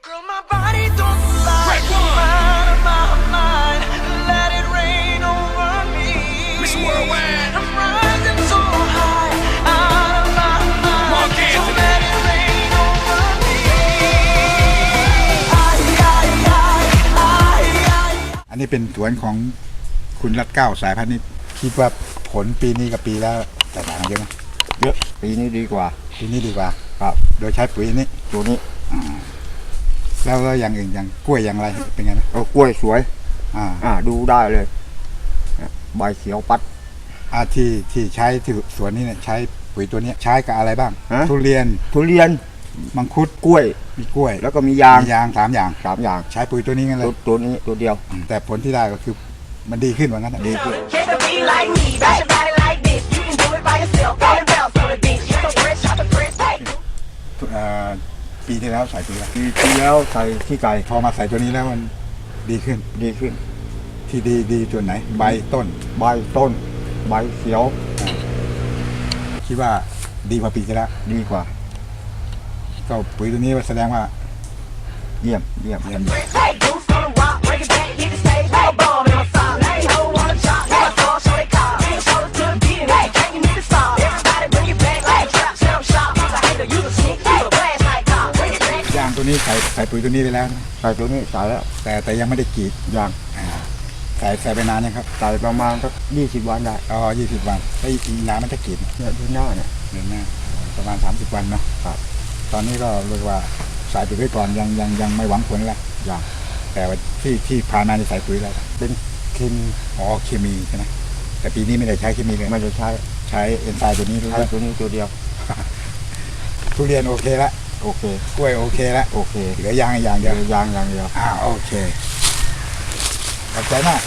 Girl, my body don't lie. I'm out of my mind. Let it rain over me. Mr. Worldwide. I'm rising so high. Out of my mind. Mark So Anthony. let it rain over me. I, I, I, I, I. อันนี้เป็นสวนของคุณรัดเก้าสายพันธุ์นี้คิดว่าผลปีนี้กับปีแล้วแตกต่างกันเยอะไหมเยอะปีนี้ดีกว่าปีนี้ดีกว่า ครับ โดยใช้ปุ๋ยนี้ตัวนี้ แล้วแล้วอย่างอื่นอย่างกล้วยอย่างไรเป็นไงนะเอากล้วยสวย อ่า อ่า ดูได้เลย ใบเขียวปัด อาที่ที่ใช้ที่สวนนี้เนี่ยใช้ปุ๋ยตัวเนี้ยใช้กับอะไรบ้าง ฮะ ทุเรียนทุเรียนมังคุดกล้วย มีกล้วยแล้วก็มียางมียางสามอย่าง สามอย่างใช้ปุ๋ยตัวนี้กันเลตัวย ตัวนี้ตัวเดียวอืมแต่ผลที่ได้ก็คือมันดีขึ้นว่างั้นดีขึ้น Can't be like me, bash your body like this. You can do it by yourself, ปีที่แล้วใส่ปุ๋ยอะปีที่แล้วใส่ขี้ไก่พอมาใส่ตัวนี้แล้วมันดีขึ้นดีขึ้น ที่ดีดีส่วนไหน ใบต้น ใบต้น ใบเขียวคิดว่าดีกว่าปีที่แล้วดีกว่า ก็ปุ๋ยตัวนี้แสดงว่า เยี่ยมเยี่ยมเยี่ยม ตัวนี้ใส่ใส่ปุ๋ยตัวนี้ไปแล้วนะใส่ตัวนี้ใส่แล้วแต่แต่ยังไม่ได้กรีดยางอ่าใส่ใส่ไปนานยังครับใส่ประมาณสักยี่สิบวันได้อ๋อยี่สิบวันแล้วอีกนานมันจะกรีดเนี่ยดูหน้าเนี่ย เดือนหน้าประมาณสามสิบวันเนาะครับ ตอนนี้ก็เรียกว่าใส่ปุ๋ยไว้ก่อนยังยังยังไม่หวังผลแล้วยางแต่ว่าที่ที่ผ่านมาจะใส่ปุ๋ยแล้วเป็นเคมีอ๋อเคมีใช่ไหมแต่ปีนี้ไม่ได้ใช้เคมีเลยไม่ได้ใช้ใช้เอนไซม์ตัวนี้ด้วใช้ยตัวนี้ตัวเดียว ทุเรียนโอเคละ โอเค กล้วยโอเคแล้วโอเคเหลือยางอย่างเดียวยางอย่างเดียวอ่าโอเคขอบใจมาก